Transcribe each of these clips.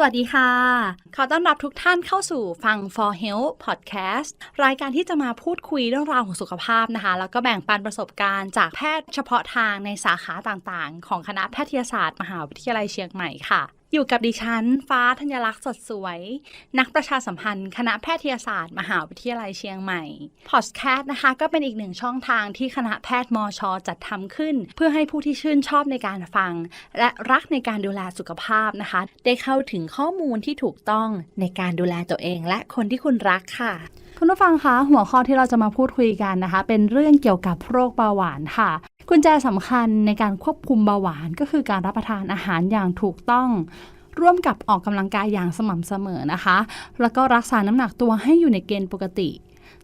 สวัสดีค่ะ ขอต้อนรับทุกท่านเข้าสู่ฟัง For Health Podcast รายการที่จะมาพูดคุยเรื่องราวของสุขภาพนะคะ แล้วก็แบ่งปันประสบการณ์จากแพทย์เฉพาะทางในสาขาต่างๆ ของคณะแพทยศาสตร์ มหาวิทยาลัยเชียงใหม่ค่ะ อยู่กับดิฉัน ฟ้าธัญลักษณ์สดสวย นักประชาสัมพันธ์ คณะแพทยศาสตร์ มหาวิทยาลัยเชียงใหม่ พอดแคสต์นะคะ ก็เป็นอีกหนึ่งช่องทางที่คณะแพทย์มชจัดทำขึ้น เพื่อให้ผู้ที่ชื่นชอบในการฟัง และรักในการดูแลสุขภาพนะคะ ได้เข้าถึงข้อมูลที่ถูกต้องในการดูแลตัวเอง และคนที่คุณรักค่ะคุณผู้ฟังคะหัวข้อที่เราจะมาพูดคุยกันนะคะ เป็นเรื่องเกี่ยวกับโรคเบาหวานค่ะ กุญแจสำคัญในการควบคุมเบาหวานก็คือการรับประทานอาหารอย่างถูกต้องร่วมกับออกกำลังกายอย่างสม่ำเสมอนะคะ แล้วก็รักษาน้ำหนักตัวให้อยู่ในเกณฑ์ปกติ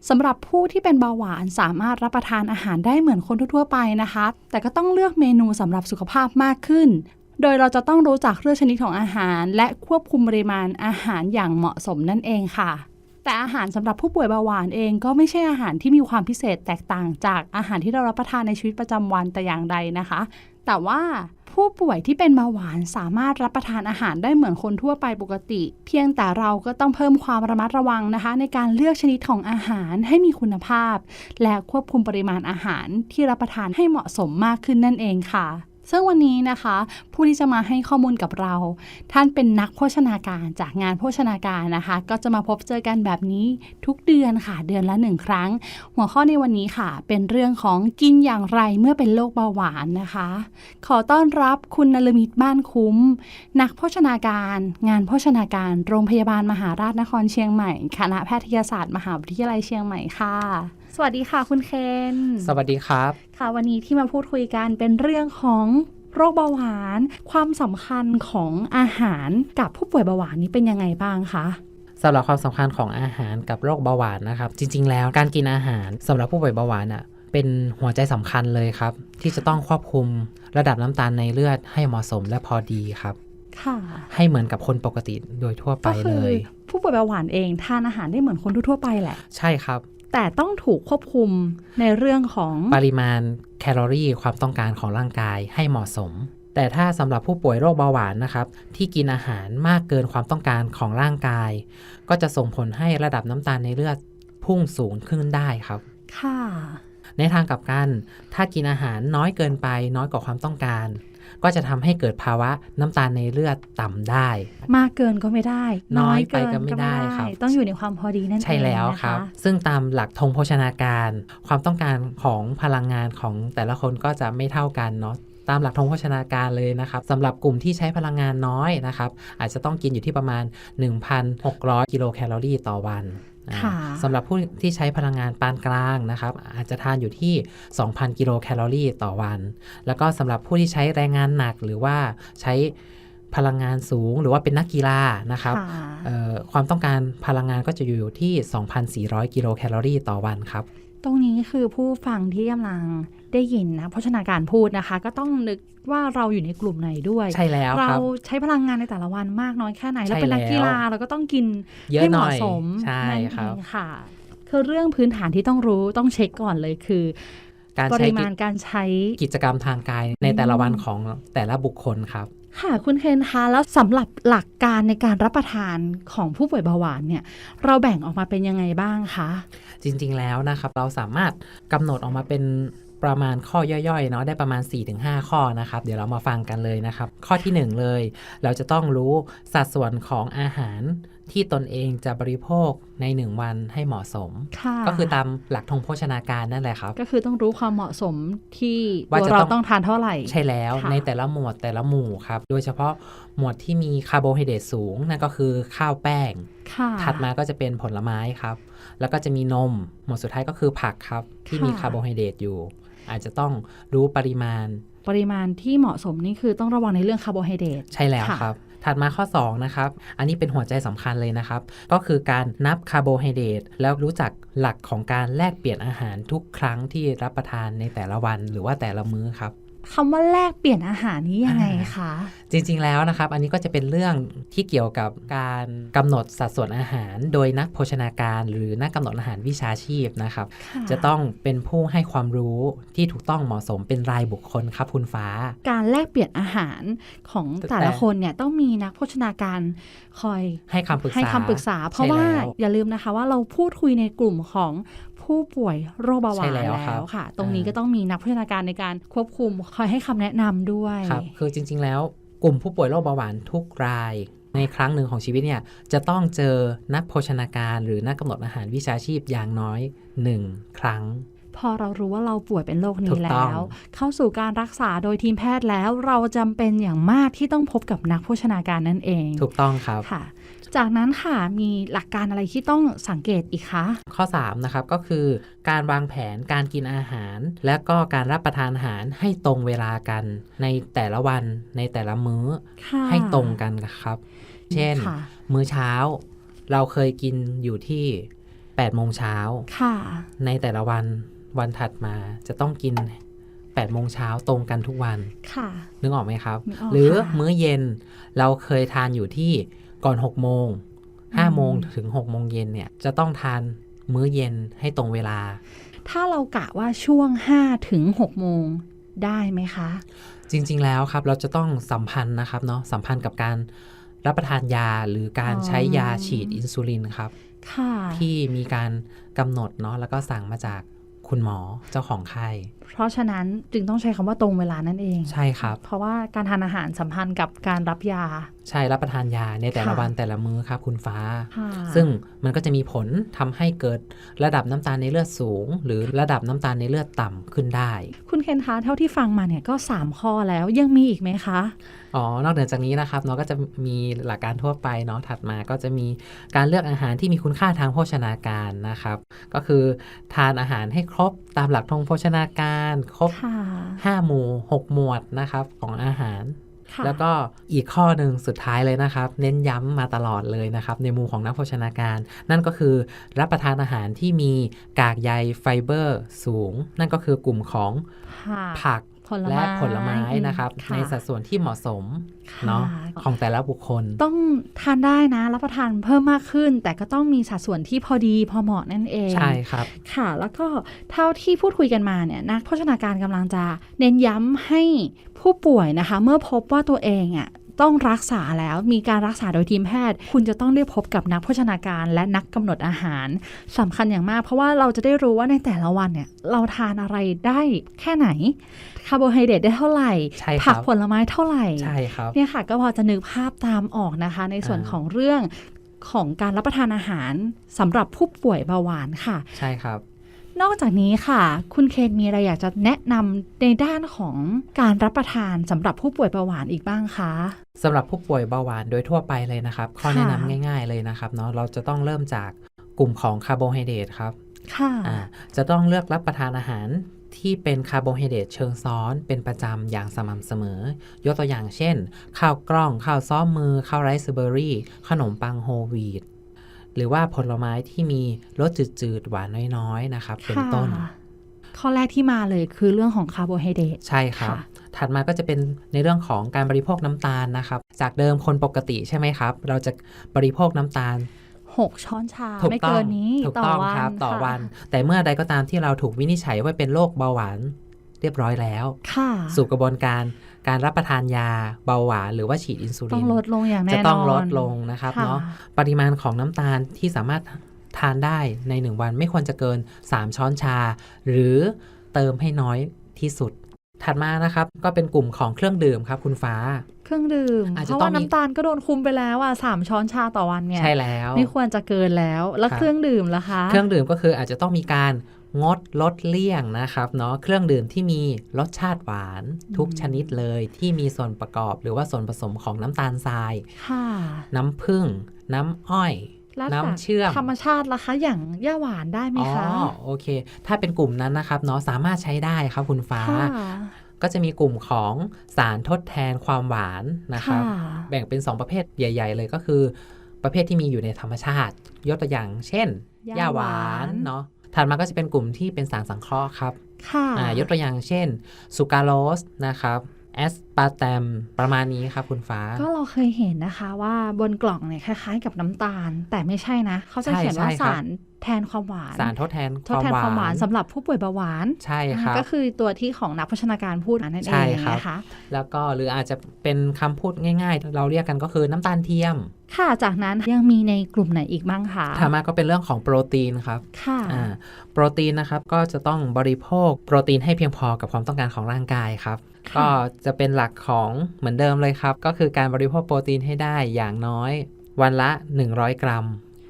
สำหรับผู้ที่เป็นเบาหวานสามารถรับประทานอาหารได้เหมือนคนทั่ว ๆ ไปนะคะ แต่ก็ต้องเลือกเมนูสำหรับสุขภาพมากขึ้น โดยเราจะต้องรู้จักเรื่องชนิดของอาหาร และควบคุมปริมาณอาหารอย่างเหมาะสมนั่นเองค่ะ แต่อาหารสำหรับผู้ป่วยเบาหวานเองก็ไม่ใช่อาหารที่มีความพิเศษแตกต่างจากอาหารที่เรารับประทานในชีวิตประจำวันแต่อย่างใดนะคะ แต่ว่าผู้ป่วยที่เป็นเบาหวานสามารถรับประทานอาหารได้เหมือนคนทั่วไปปกติ เพียงแต่เราก็ต้องเพิ่มความระมัดระวังนะคะ ในการเลือกชนิดของอาหารให้มีคุณภาพ และควบคุมปริมาณอาหารที่รับประทานให้เหมาะสมมากขึ้นนั่นเองค่ะ ซึ่งวันนี้นะคะ ผู้ที่จะมาให้ข้อมูลกับเรา ท่านเป็นนักโภชนาการจากงานโภชนาการนะคะ ก็จะมาพบเจอกันแบบนี้ทุกเดือนค่ะ เดือนละหนึ่งครั้ง หัวข้อในวันนี้ค่ะ เป็นเรื่องของกินอย่างไรเมื่อเป็นโรคเบาหวานนะคะ ขอต้อนรับคุณนลมิตบ้านคุ้ม นักโภชนาการ งานโภชนาการ โรงพยาบาลมหาราชนครเชียงใหม่คณะแพทยศาสตร์มหาวิทยาลัยเชียงใหม่ค่ะ สวัสดีค่ะคุณเคน สวัสดีครับ ค่ะวันนี้ที่มาพูดคุยกันเป็นเรื่องของโรคเบาหวาน ความสำคัญของอาหารกับผู้ป่วยเบาหวานนี้เป็นยังไงบ้างคะสำหรับความสำคัญของอาหารกับโรคเบาหวานนะครับ จริง ๆ แล้วการกินอาหารสำหรับผู้ป่วยเบาหวานอะเป็นหัวใจสำคัญเลยครับ ที่จะต้องควบคุมระดับน้ำตาลในเลือดให้เหมาะสมและพอดีครับค่ะให้เหมือนกับคนปกติโดยทั่วไปก็คืเลอยผู้ป่วยเบาหวานเองทานอาหารได้เหมือนคนทั่วๆไปแหละ ใช่ครับ แต่ต้องถูกควบคุมในเรื่องของปริมาณแคลอรี่ความต้องการของร่างกายให้เหมาะสม แต่ถ้าสำหรับผู้ป่วยโรคเบาหวานนะครับ ที่กินอาหารมากเกินความต้องการของร่างกาย ก็จะส่งผลให้ระดับน้ำตาลในเลือดพุ่งสูงขึ้นได้ครับ ค่ะ ในทางกลับกัน ถ้ากินอาหารน้อยเกินไปน้อยกว่าความต้องการ ก็จะทำให้เกิดภาวะน้ำตาลในเลือดต่ำได้ มากเกินก็ไม่ได้ น้อยไปเก็ไม่ได้ครับต้องอยู่ในความพอดีนั่นเองใช่แล้วนะะครับ ซึ่งตามหลักธงโภชนาการ ความต้องการของพลังงานของแต่ละคนก็จะไม่เท่ากันเนาะตามหลักธงโภชนาการเลยนะครับสำหรับกลุ่มที่ใช้พลังงานน้อยนะครับ อาจจะต้องกินอยู่ที่ประมาณ 1,600 กิโลแคลอรี่ต่อวันอ่าค่ะ สำหรับผู้ที่ใช้พลังงานปานกลางนะครับ อาจจะทานอยู่ที่ 2,000 กิโลแคลอรี่ต่อวัน แล้วก็สำหรับผู้ที่ใช้แรงงานหนักหรือว่าใช้พลังงานสูงหรือว่าเป็นนักกีฬานะครับค่ะเอ่อความต้องการพลังงานก็จะอยู่ที่ 2,400 กิโลแคลอรี่ต่อวันครับ ตรงนี้คือผู้ฟังที่กำลัง ได้ยินนะโภชนาการพูดนะคะ ก็ต้องนึกว่าเราอยู่ในกลุ่มไหนด้วย ใช่แล้วเราครับใช้พลังงานในแต่ละวันมากน้อยแค่ไหนใช่เราเป็นนักกีฬาแล้วเราก็ต้องกินเยอะให้หเหน่อมาะยสมใช่นั่นครับเองค่ะ คือเรื่องพื้นฐานที่ต้องรู้ต้องเช็คก่อนเลยคือการปใช้ริกิมาณการใช้กิจกรรมทางกายในแต่ละวันของแต่ละบุคคลครับค่ะคุณเคนคะแล้วสำหรับหลักการในการรับประทานของผู้ป่วยเบาหวานเนี่ยเราแบ่งออกมาเป็นยังไงบ้างคะ จริงๆแล้วนะครับ เราสามารถกำหนดออกมาเป็น ประมาณข้อย่อยๆเนาะได้ประมาณ 4-5 ข้อนะครับ เดี๋ยวเรามาฟังกันเลยนะครับ ข้อทีหนึ่1 เลย เราจะต้องรู้สัดส่วนของอาหารที่ตนเองจะบริโภคใน 1 วันให้เหมาะสมค่ะก็คือตามหลักธงโภชนาการนั่นแหละครับ ก็คือต้องรู้ความเหมาะสมที่ว่าตัวจะเราต้องต้องทานเท่าไหร่ ใช่แล้วค่ะในแต่ละหมวดแต่ละหมู่ครับ โดยเฉพาะหมวดที่มีคาร์โบไฮเดรตสูงนั่นก็คือข้าวแป้งค่ะถัดมาก็จะเป็นผลไม้ครับ แล้วก็จะมีนม หมวดสุดท้ายก็คือผักครับที่มีค่ะคาร์โบไฮเดรตอยู่ อาจจะต้องรู้ปริมาณ ปริมาณที่เหมาะสมนี่คือต้องระวังในเรื่องคาร์โบไฮเดรตใช่แล้วค่ะครับถัดมาข้อ 2 นะครับ อันนี้เป็นหัวใจสำคัญเลยนะครับ ก็คือการนับคาร์โบไฮเดรตแล้วรู้จักหลักของการแลกเปลี่ยนอาหารทุกครั้งที่รับประทานในแต่ละวันหรือว่าแต่ละมื้อครับ คำว่าแลกเปลี่ยนอาหารนี้ยังไงคะ จริงๆแล้วนะครับ อันนี้ก็จะเป็นเรื่องที่เกี่ยวกับการกำหนดสัดส่วนอาหาร โดยนักโภชนาการ หรือนักกำหนดอาหารวิชาชีพนะครับค่จะต้องเป็นผู้ให้ความรู้ที่ถูกต้องเหมาะสมเป็นรายบุคคลครับคุณฟ้า การแลกเปลี่ยนอาหารของแต่ละคนเนี่ยต้องมีนักโภชนาการคอยให้คำปรึกษาให้คำปรึกษา เพราะใช่ว่าแล้วอย่าลืมนะคะว่าเราพูดคุยในกลุ่มของ ผู้ป่วยโรคเบาหวานใช่แล้วครับค่ะ ตรงนี้อ่าก็ต้องมีนักโภชนาการในการควบคุมคอยให้คำแนะนำด้วยครับคือจริง ๆ แล้วกลุ่มผู้ป่วยโรคเบาหวานทุกรายในครั้งหนึ่งของชีวิตเนี่ยจะต้องเจอนักโภชนาการหรือนักกำหนดอาหารวิชาชีพอย่างน้อย 1 ครั้ง พอเรารู้ว่าเราป่วยเป็นโรคถูนี้กต้แล้องวเข้าสู่การรักษาโดยทีมแพทย์แล้วเราจำเป็นอย่างมากที่ต้องพบกับนักโภชนาการนั่นเอง ถูกต้องครับค่ะ จากนั้นค่ะมีหลักการอะไรที่ต้องสังเกตอีกคะ ข้อ 3 นะครับ ก็คือการวางแผนการกินอาหาร และก็การรับประทานอาหารให้ตรงเวลากัน ในแต่ละวันในแต่ละมื้อค่ะให้ตรงกันครับ เช่นค่ะมื้อเช้า เราเคยกินอยู่ที่8โมงเช้าค่ะในแต่ละวันวันถัดมาจะต้องกิน8โมงเช้าตรงกันทุกวัน ค่ะ นึกออกไหมครับนึกออกหรือค่ะมื้อเย็นเราเคยทานอยู่ที่ ก่อน6โมงอืม5โมงถึง6โมงเย็นเนี่ยจะต้องทานมื้อเย็นให้ตรงเวลา ถ้าเรากะว่าช่วง5ถึง6โมงได้ไหมคะ จริงๆแล้วครับเราจะต้องสัมพันธ์นะครับเนาะสัมพันธ์กับการรับประทานยาหรือการอ๋อใช้ยาฉีดอินซูลินครับค่ะที่มีการกำหนดเนาะแล้วก็สั่งมาจาก คุณหมอเจ้าของไข้ เพราะฉะนั้นจึงต้องใช้คำว่าตรงเวลานั่นเอง ใช่ครับ เพราะว่าการทานอาหารสัมพันธ์กับการรับยา ใช่รับประทานยาในแต่ละค่ะวันแต่ละมื้อครับคุณฟ้าค่ะซึ่งมันก็จะมีผลทำให้เกิดระดับน้ำตาลในเลือดสูง หรือระดับน้ำตาลในเลือดต่ำขึ้นได้ คุณเคนคะเท่าที่ฟังมาเนี่ยก็ 3 ข้อแล้วยังมีอีกไหมคะ อ๋อ นอกเหนือจากนี้นะครับเนาะก็จะมีหลักการทั่วไปเนาะถัดมาก็จะมีการเลือกอาหารที่มีคุณค่าทางโภชนาการนะครับ ก็คือทานอาหารให้ครบตามหลักทางโภชนาการ ครบค่ะ5หมู่ 6 หมวดนะครับของอาหารค่ะแล้วก็อีกข้อหนึ่งสุดท้ายเลยนะครับ เน้นย้ำมาตลอดเลยนะครับ ในมุมของนักโภชนาการ นั่นก็คือรับประทานอาหารที่มีกากใยไฟเบอร์สูง นั่นก็คือกลุ่มของค่ะผักผลไม้ และผลไม้นะครับค่ะในสัดส่วนที่เหมาะสมค่ะเนาะของแต่ละบุคคล ต้องทานได้นะ รับประทานเพิ่มมากขึ้น แต่ก็ต้องมีสัดส่วนที่พอดีพอเหมาะนั่นเองใช่ครับค่ะ แล้วก็เท่าที่พูดคุยกันมาเนี่ยนักโภชนาการกำลังจะเน้นย้ำให้ผู้ป่วยนะคะ เมื่อพบว่าตัวเองอะ ต้องรักษาแล้วมีการรักษาโดยทีมแพทย์ คุณจะต้องได้พบกับนักโภชนาการและนักกำหนดอาหารสำคัญอย่างมาก เพราะว่าเราจะได้รู้ว่าในแต่ละวันเนี่ยเราทานอะไรได้แค่ไหนคาร์โบไฮเดรตได้เท่าไหร่ใช่ครับผักผลไม้เท่าไหร่ใช่ครับเนี่ยค่ะก็พอจะนึกภาพตามออกนะคะ ในส่วนอ่าของเรื่องของการรับประทานอาหารสำหรับผู้ป่วยเบาหวานค่ะ ใช่ครับ นอกจากนี้ค่ะ คุณเคนมีอะไรอยากจะแนะนำในด้านของการรับประทานสำหรับผู้ป่วยเบาหวานอีกบ้างคะสำหรับผู้ป่วยเบาหวานโดยทั่วไปเลยนะครับ ข้อค่ะแนะนำง่าย ๆเลยนะครับเนาะเราจะต้องเริ่มจากกลุ่มของคาร์โบไฮเดรตครับค่ะอ่าจะต้องเลือกรับประทานอาหารที่เป็นคาร์โบไฮเดรตเชิงซ้อนเป็นประจำอย่างสม่ำเสมอ ยกตัวอย่างเช่น ข้าวกล้อง ข้าวซ้อมมือ ข้าวไรซ์เบอร์รี่ ขนมปังโฮลวีต หรือว่าผลไม้ที่มีรสจืดๆ หวานน้อยๆ นะครับเป็นต้นค่ะข้อแรกที่มาเลยคือเรื่องของคาร์โบไฮเดรตใช่ครับค่ะถัดมาก็จะเป็นในเรื่องของการบริโภคน้ำตาลนะครับ จากเดิมคนปกติใช่ไหมครับ เราจะบริโภคน้ำตาล 6 ช้อนชาถูกไม่ต้อเกิงนนี้ถูกต่อต้องวันครับต่อค่ะวัน แต่เมื่อใดก็ตามที่เราถูกวินิจฉัยว่าเป็นโรคเบาหวานเรียบร้อยแล้วค่ะสู่กระบวนการ การรับประทานยาเบาหวานหรือว่าฉีดอินซูต้ลิองนลดลงอย่างแน่นอนจะต้องลดลงนะครับค่ะเนาะปริมาณของน้ำตาลที่สามารถทานได้ใน 1 วันไม่ควรจะเกิน 3 ช้อนชา หรือเติมให้น้อยที่สุด ถัดมานะครับก็เป็นกลุ่มของเครื่องดื่มครับคุณฟ้า เครื่องดื่มอาจเพจะราะต้อว่างมีน้ำตาลก็โดนคุมไปแล้วอะสามช้อนชาต่อวันเนี่ยใช่แล้ว ไม่ควรจะเกินแล้ว แล้วครับเครื่องดื่มล่ะคะ เครื่องดื่มก็คืออาจจะต้องมีการ งดลดเลี่ยงนะครับเนาะเครื่องดื่มที่มีรสชาติหวานทุกชนิดเลยที่มีส่วนประกอบหรือว่าส่วนผสมของน้ำตาลทรายค่ะน้ำผึ้งน้ำอ้อยแล้วน้ำเชื่อมธรรมชาติล่ะคะอย่างย่าหวานได้ไหมอ๋อคะโอเค ถ้าเป็นกลุ่มนั้นนะครับเนาะสามารถใช้ได้ครับคุณฟ้าค่ะก็จะมีกลุ่มของสารทดแทนความหวานนะครับค่ะแบ่งเป็น 2 ประเภทใหญ่ ๆ เลยก็คือ ประเภทที่มีอยู่ในธรรมชาติ ยกตัวอย่าง เช่นหญ้าหญ้าหวาหวานนเนาะ ถัดมาก็จะเป็นกลุ่มที่เป็นสารสังเคราะห์ครับค่ะอ่ายกตัวอย่างเช่นซูการโลสนะครับแอส ปาร์ตมประมาณนี้ครับคุณฟ้า ก็เราเคยเห็นนะคะว่าบนกล่องเนี่ยคล้ายๆ กับน้ำตาล แต่ไม่ใช่นะ เขาจะใช่เขียนว่าใช่ครับสารแทนความหวาน สารทดแทนทดแทนความหวานสำหรับผู้ป่วยเบาหวาน ใช่ครับก็คือตัวที่ของนักโภชนาการพูดนั่นเอใช่งครับนะคะแล้วก็หรืออาจจะเป็นคำพูดง่ายๆ เราเรียกกันก็คือน้ำตาลเทียม ค่ะจากนั้นยังมีในกลุ่มไหนอีกบ้างคะถัดมาก็เป็นเรื่องของโปรตีนครับค่ะอ่าโปรตีนนะครับก็จะต้องบริโภคโปรตีนให้เพียงพอกับความต้องการของร่างกายครับค่ะก็จะเป็นหลักของเหมือนเดิมเลยครับ ก็คือการบริโภคโปรตีนให้ได้อย่างน้อยวันละ 100 กรัม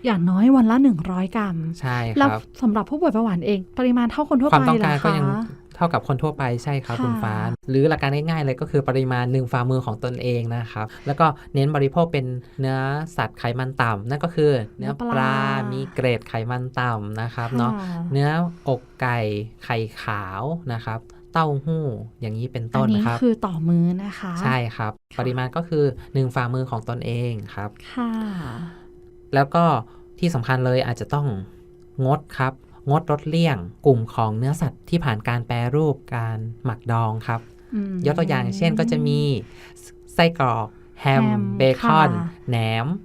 อย่างน้อยวันละ 100 กรัม ใช่คแล้วรับสำหรับผู้ป่วยเบาหวานเอง ปริมาณเท่าคนทั่วความไปต้องเหรการอก็คะยังเท่ากับคนทั่วไปใช่ครับค่ะคุณฟ้า หรือหลักการง่ายๆเลยก็คือปริมาณหนึ่งฝ่ามือของตนเองนะครับ แล้วก็เน้นบริโภคเป็นเนื้อสัตว์ไขมันต่ำนั่นก็คือเนื้อปลา มีเกรดไขมันต่ำนะครับเนาะค่เนื้ออกไก่ไข่ขาวนะครับ เต้าหู้อย่างนี้เป็นอัต้นนนี้ครับคือต่อมื้อนะคะ ใช่ครับ ปริมาณก็คือ1ฝ่ามือของตนเองครับค่ะแล้วก็ที่สำคัญเลยอาจจะต้องงดครับ งดลดเลี่ยงกลุ่มของเนื้อสัตว์ที่ผ่านการแปรรูปการหมักดองครับอืมยกตัวอย่างเช่นก็จะมีไส้กรอกแฮมแฮมเบคอนค่ะแหนมอื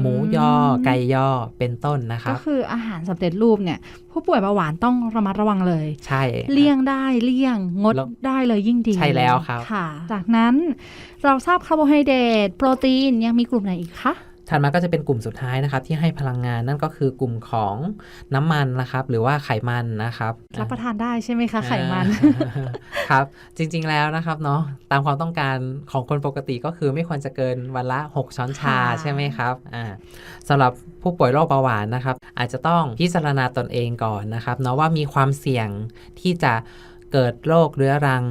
หมูยอ ไก่ยอเป็นต้นนะคก็รับคืออาหารสำเร็จรูปเนี่ย ผู้ป่วยเบาหวานต้องระมัดระวังเลย ใช่ เลี่ยงได้เลี่ยงงดแล้วได้เลยยิ่งดี ใช่แล้วครับค่ะ จากนั้นเราทราบคาร์โบไฮเดรตโปรตีนยังมีกลุ่มไหนอีกคะ ถัดมาก็จะเป็นกลุ่มสุดท้ายนะครับ ที่ให้พลังงานนั่นก็คือกลุ่มของน้ำมันนะครับ หรือว่าไขมันนะครับ รับประทานได้ใช่ไหมคะไขมันอ่าครับ จริงๆแล้วนะครับเนาะตามความต้องการของคนปกติก็คือไม่ควรจะเกินวันละ 6 ช้อนชาค่ะใช่ไหมครับอ่าสำหรับผู้ป่วยโรคเบาหวานนะครับ อาจจะต้องพิจารณาตนเองก่อนนะครับเนาะว่ามีความเสี่ยงที่จะเกิดโรคเรื้อรัง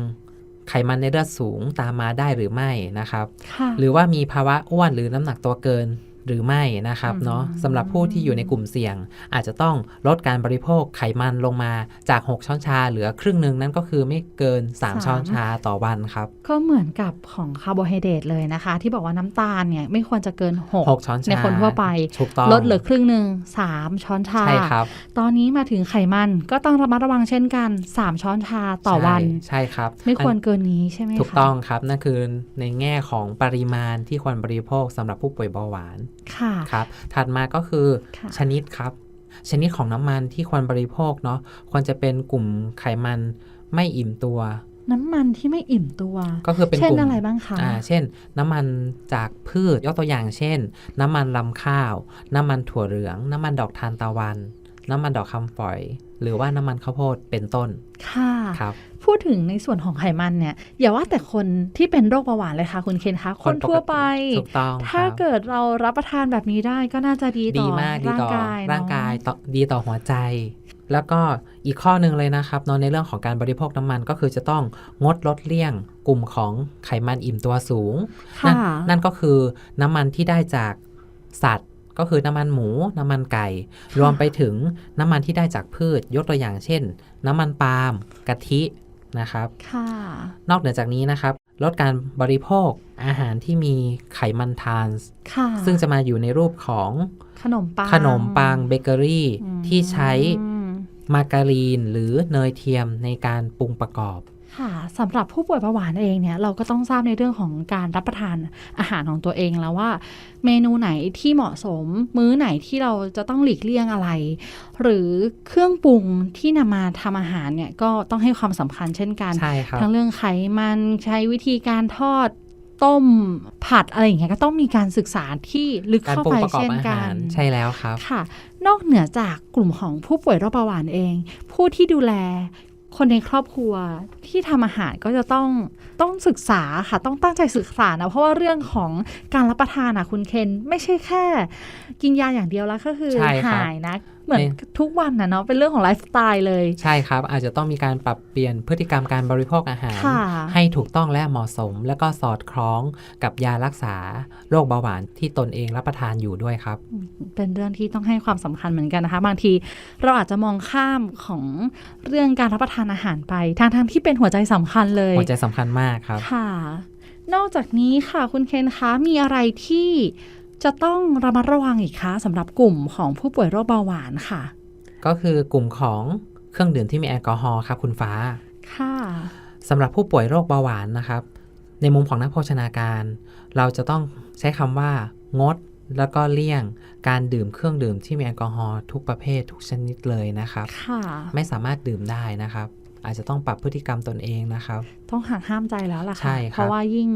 ไขมันในเลือดสูงตามมาได้หรือไม่นะครับค่ะหรือว่ามีภาวะอ้วนหรือน้ำหนักตัวเกิน หรือไม่นะครับอืมเนาะสำหรับผู้ที่อยู่ในกลุ่มเสี่ยง อาจจะต้องลดการบริโภคไขมันลงมาจาก 6 ช้อนชา เหลือครึ่งหนึ่งนั่นก็คือไม่เกิน 3 ช้อนชาต่อวันครับ ก็เหมือนกับของคาร์โบไฮเดรตเลยนะคะ ที่บอกว่าน้ำตาลเนี่ยไม่ควรจะเกิน6ช้อน6ชาในคนทั่วไปถูกต้องลดเหลือครึ่งหนึ่ง3 ช้อนชาใช่ครับตอนนี้มาถึงไขมันก็ต้องระมัดระวังเช่นกัน 3 ช้อนชาต่อวันใช่ใช่ครับ ไม่ควรอันเกินนี้ใช่ไหมคะถูกต้องครับนั่นคือในแง่ของปริมาณที่ควรบริโภคสำหรับผู้ป่วยเบาหวาน ค่ะครับถัดมาก็คือค่ะชนิดครับ ชนิดของน้ำมันที่ควรบริโภคเนาะควรจะเป็นกลุ่มไขมันไม่อิ่มตัวน้ำมันที่ไม่อิ่มตัว ก็คือเป็นเช่นกลุ่มอะไรบ้างคะอ่าเช่น น้ำมันจากพืชยกตัวอย่างเช่น น้ำมันลำข้าว น้ำมันถั่วเหลือง น้ำมันดอกทานตะวัน น้ำมันดอกคำฝอย หรือว่าน้ำมันข้าวโพดเป็นต้น ค่ะครับพูดถึงในส่วนของไขมันเนี่ย อย่าว่าแต่คนที่เป็นโรคเบาหวานเลยค่ะ คุณเคนคะคนทั่วไปถูกต้องถ้าครับเกิดเรารับประทานแบบนี้ได้ก็น่าจะดีต่ดีอมากดีร่างต่อกายเนอะร่างกายต่อดีต่อหัวใจ แล้วก็อีกข้อหนึ่งเลยนะครับเนอะในเรื่องของการบริโภคน้ำมันก็คือจะต้องงดลดเลี่ยงกลุ่มของไขมันอิ่มตัวสูงนั่ค่ะนนั่นก็คือน้ำมันที่ได้จากสัตว์ ก็คือน้ำมันหมู น้ำมันไก่ รวมไปถึงน้ำมันที่ได้จากพืช ยกตัวอย่างเช่น น้ำมันปาล์มกะทินะครับค่ะนอกเหนือจากนี้นะครับ ลดการบริโภคอาหารที่มีไขมันทรานส์ค่ะซึ่งจะมาอยู่ในรูปของขนมปังขนมปังเบเกอรี่อืมที่ใช้มาการีนหรือเนยเทียมในการปรุงประกอบ ค่ะสำหรับผู้ป่วยเบาหวานเองเนี่ยเราก็ต้องทราบในเรื่องของการรับประทานอาหารของตัวเองแล้วว่า เมนูไหนที่เหมาะสม มื้อไหนที่เราจะต้องหลีกเลี่ยงอะไร หรือเครื่องปรุงที่นำมาทำอาหารเนี่ยก็ต้องให้ความสำคัญเช่นกันใช่ครับทั้งเรื่องไขมันใช้วิธีการทอดต้มผัดอะไรอย่างเงี้ยก็ต้องมีการศึกษาที่ลึกการเข้าปรุงไปประกอบเช่นอากัหารนใช่แล้วครับค่ะ นอกเหนือจากกลุ่มของผู้ป่วยโรคเบาหวานเอง ผู้ที่ดูแล คนในครอบครัวที่ทำอาหารก็จะต้องต้องศึกษาค่ะต้องตั้งใจศึกษานะเพราะว่าเรื่องของการรับประทานอะคุณเคนไม่ใช่แค่ กินยาอย่างเดียวแล้วก็คือใช่ครับหายนะ เหมือนในทุกวันนะเนาะเป็นเรื่องของไลฟ์สไตล์เลย ใช่ครับ อาจจะต้องมีการปรับเปลี่ยนพฤติกรรมการบริโภคอาหารค่ะให้ถูกต้องและเหมาะสม และก็สอดคล้องกับยารักษาโรคเบาหวานที่ตนเองรับประทานอยู่ด้วยครับ เป็นเรื่องที่ต้องให้ความสำคัญเหมือนกันนะคะ บางทีเราอาจจะมองข้ามของเรื่องการรับประทานอาหารไปทางทางๆที่เป็นหัวใจสำคัญเลย หัวใจสำคัญมากครับค่ะ นอกจากนี้ค่ะคุณเคนคะมีอะไรที่ จะต้องระมัดระวังอีกคะสำหรับกลุ่มของผู้ป่วยโรคเบาหวานค่ะ ก็คือกลุ่มของเครื่องดื่มที่มีแอลกอฮอล์ครับคุณฟ้า ค่ะสำหรับผู้ป่วยโรคเบาหวานนะครับ ในมุมของนักโภชนาการ เราจะต้องใช้คำว่างดแล้วก็เลี่ยงการดื่มเครื่องดื่มที่มีแอลกอฮอล์ทุกประเภททุกชนิดเลยนะครับค่ะไม่สามารถดื่มได้นะครับ อาจจะต้องปรับพฤติกรรมตนเองนะครับ ต้องหักห้ามใจแล้วล่ะใช่ค่ะครับเพราะว่ายิ่ง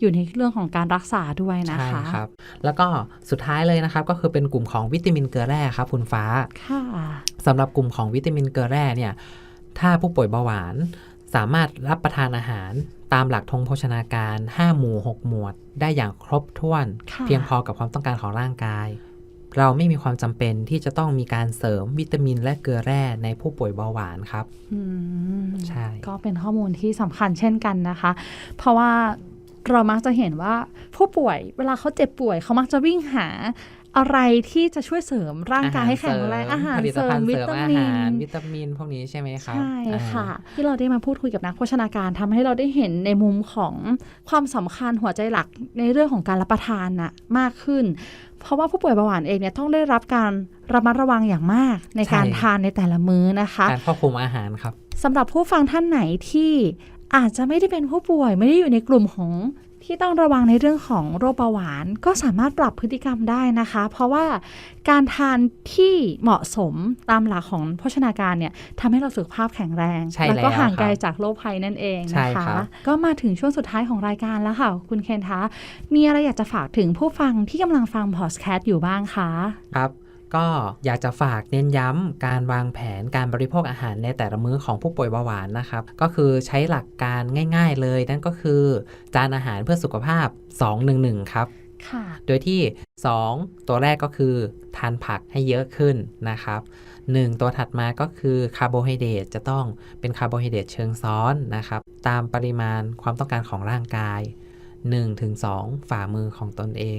อยู่ในเรื่องของการรักษาด้วยนะใช่คะครับ แล้วก็สุดท้ายเลยนะครับ ก็คือเป็นกลุ่มของวิตามินเกลือแร่ครับคุณฟ้าค่ะสำหรับกลุ่มของวิตามินเกลือแร่เนี่ยถ้าผู้ป่วยเบาหวานสามารถรับประทานอาหารตามหลักธงโภชนาการ 5 หมู่ 6 หมวด ได้อย่างครบถ้วนค่ะเพียงพอกับความต้องการของร่างกาย เราไม่มีความจำเป็นที่จะต้องมีการเสริมวิตามินและเกลือแร่ในผู้ป่วยเบาหวานครับอืมใช่ ก็เป็นข้อมูลที่สำคัญเช่นกันนะคะ เพราะว่าเรามักจะเห็นว่าผู้ป่วยเวลาเขาเจ็บป่วยเขามักจะวิ่งหาอะไรที่จะช่วยเสริมร่างกายให้แข็งแรงอาหารผลิตเสริภัมณฑ์วิเสริมตาอามิหารนวิตามินพวกนี้ใช่ไหมครับใช่อ่าค่ะ ที่เราได้มาพูดคุยกับนักโภชนาการทำให้เราได้เห็นในมุมของความสำคัญหัวใจหลักในเรื่องของการรับประทานน่ะมากขึ้น เพราะว่าผู้ป่วยเบาหวานเองเนี่ยต้องได้รับการระมัดระวังอย่างมากในการใช่ทานในแต่ละมื้อนะคะการควบคุมอาหารครับสำหรับผู้ฟังท่านไหนที่อาจจะไม่ได้เป็นผู้ป่วยไม่ได้อยู่ในกลุ่มของ ที่ต้องระวังในเรื่องของโรคเบาหวาน ก็สามารถปรับพฤติกรรมได้นะคะ เพราะว่าการทานที่เหมาะสมตามหลักของโภชนาการเนี่ยทำให้เราสุขภาพแข็งแรงใช่แล้วก็แล้วห่างไกลครับจากโรคภัยนั่นเองใช่นะครัคะบก็มาถึงช่วงสุดท้ายของรายการแล้วค่ะ คุณเคนคะมีอะไรอยากจะฝากถึงผู้ฟังที่กำลังฟังพอดแคสต์อยู่บ้างคะ ครับ ก็อยากจะฝากเน้นย้ำการวางแผนการบริโภคอาหารในแต่ละมื้อของผู้ป่วยเบาหวานนะครับ ก็คือใช้หลักการง่าย ๆ เลย นั่นก็คือ จานอาหารเพื่อสุขภาพ 211 ครับค่ะโดยที่ 2 ตัวแรกก็คือ ทานผักให้เยอะขึ้นนะครับ 1 ตัวถัดมาก็คือคาร์โบไฮเดรตจะต้องเป็นคาร์โบไฮเดรตเชิงซ้อนนะครับ ตามปริมาณความต้องการของร่างกาย 1-2 ฝ่ามือของตนเอง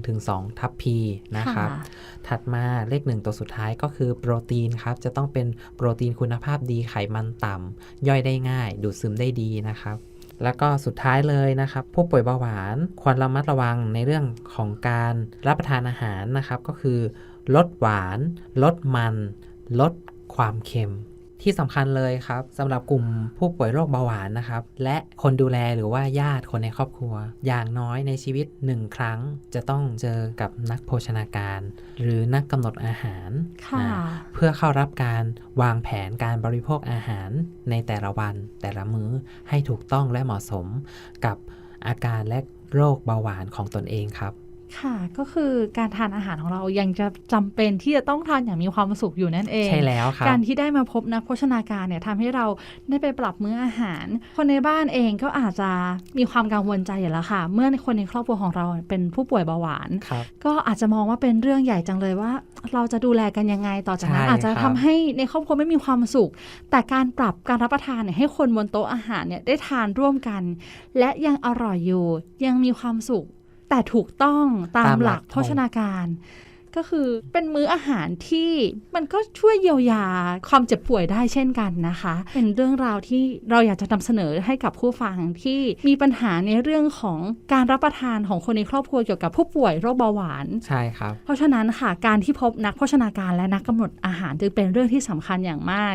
1-2 ทัพพีนะครับ ถัดมาเลขหนึ่งตัวสุดท้ายก็คือโปรตีนครับ จะต้องเป็นโปรตีนคุณภาพดีไขมันต่ำ ย่อยได้ง่าย ดูดซึมได้ดีนะครับแล้วก็สุดท้ายเลยนะครับผู้ป่วยเบาหวานควรระมัดระวังในเรื่องของการรับประทานอาหารนะครับ ก็คือ ลดหวาน ลดมัน ลดความเค็ม ที่สำคัญเลยครับสำหรับกลุ่มผู้ป่วยโรคเบาหวานนะครับ และคนดูแลหรือว่าญาติคนในครอบครัว อย่างน้อยในชีวิตหนึ่งครั้งจะต้องเจอกับนักโภชนาการ หรือนักกำหนดอาหารค่ะอ่าเพื่อเข้ารับการวางแผนการบริโภคอาหารในแต่ละวัน แต่ละมื้อให้ถูกต้องและเหมาะสมกับอาการและโรคเบาหวานของตนเองครับ ค่ะก็คือการทานอาหารของเรายังจะจำเป็นที่จะต้องทานอย่างมีความสุขอยู่นั่นเองใช่แล้วครับการที่ได้มาพบนักโภชนาการเนี่ยทำให้เราได้ไปปรับมื้ออาหาร คนในบ้านเองก็อาจจะมีความกังวลใจอยู่แล้วค่ะ เมื่อคนในครอบครัวของเราเป็นผู้ป่วยเบาหวานครับก็อาจจะมองว่าเป็นเรื่องใหญ่จังเลยว่า เราจะดูแลกันยังไงต่อจากนั้นใช่อาจจะครับทำให้ในครอบครัวไม่มีความสุข แต่การปรับการรับประทานเนี่ยให้คนบนโต๊ะอาหารเนี่ยได้ทานร่วมกัน และยังอร่อยอยู่ยังมีความสุข แต่ถูกต้องตามตามหหลัลักกโภชนาการ ก็คือเป็นมื้ออาหารที่มันก็ช่วยเยียวยาความเจ็บป่วยได้เช่นกันนะคะ เป็นเรื่องราวที่เราอยากจะนำเสนอให้กับผู้ฟังที่มีปัญหาในเรื่องของการรับประทานของคนในครอบครัวเกี่ยวกับผู้ป่วยโรคเบาหวานใช่ครับ เพราะฉะนั้นค่ะการที่พบนักโภชนาการและนักกำหนดอาหารจึงเป็นเรื่องที่สำคัญอย่างมาก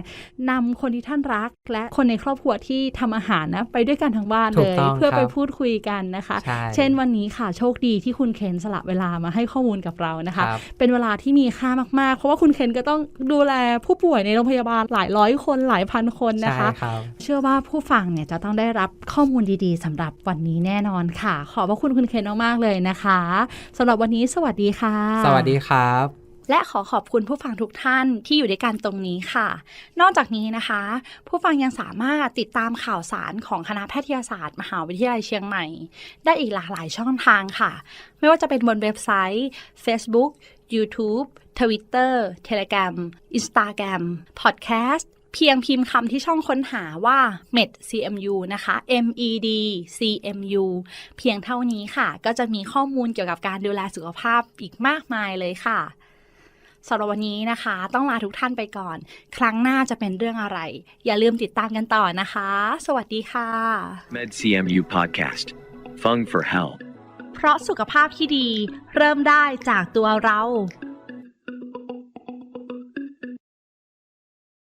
นำคนที่ท่านรักและคนในครอบครัวที่ทำอาหารนะไปด้วยกันทั้งบ้านถูเลกยต้องเพื่อครับไปพูดคุยกันนะคะใช่เช่นวันนี้ค่ะโชคดีที่คุณเคนสละเวลามาให้ข้อมูลกับเรานะคะครับเป็นเวลาที่มีค่ามากๆ เพราะว่าคุณเคนก็ต้องดูแลผู้ป่วยในโรงพยาบาลหลายร้อยคนหลายพันคนนะคะ เชื่อว่าผู้ฟังเนี่ยจะต้องได้รับข้อมูลดีๆสำหรับวันนี้แน่นอนค่ะ ขอบพระคุณคุณเคนมากๆเลยนะคะสำหรับวันนี้สวัสดีค่ะ สวัสดีครับ และขอขอบคุณผู้ฟังทุกท่านที่อยู่ด้วยกันตรงนี้ค่ะ นอกจากนี้นะคะ ผู้ฟังยังสามารถติดตามข่าวสารของคณะแพทยศาสตร์ มหาวิทยาลัยเชียงใหม่ ได้อีกหลากหลายช่องทางค่ะ ไม่ว่าจะเป็นบนเว็บไซต์ Facebook YouTube Twitter Telegram Instagram Podcast เพียงพิมพ์คำที่ช่องค้นหาว่า med CMU นะคะ med CMU เพียงเท่านี้ค่ะ ก็จะมีข้อมูลเกี่ยวกับการดูแลสุขภาพอีกมากมายเลยค่ะ สำหรับวันนี้นะคะ ต้องลาทุกท่านไปก่อน ครั้งหน้าจะเป็นเรื่องอะไร อย่าลืมติดตามกันต่อนะคะ สวัสดีค่ะ MedCMU Podcast. Fung for Health. เพราะสุขภาพที่ดี เริ่มได้จากตัวเรา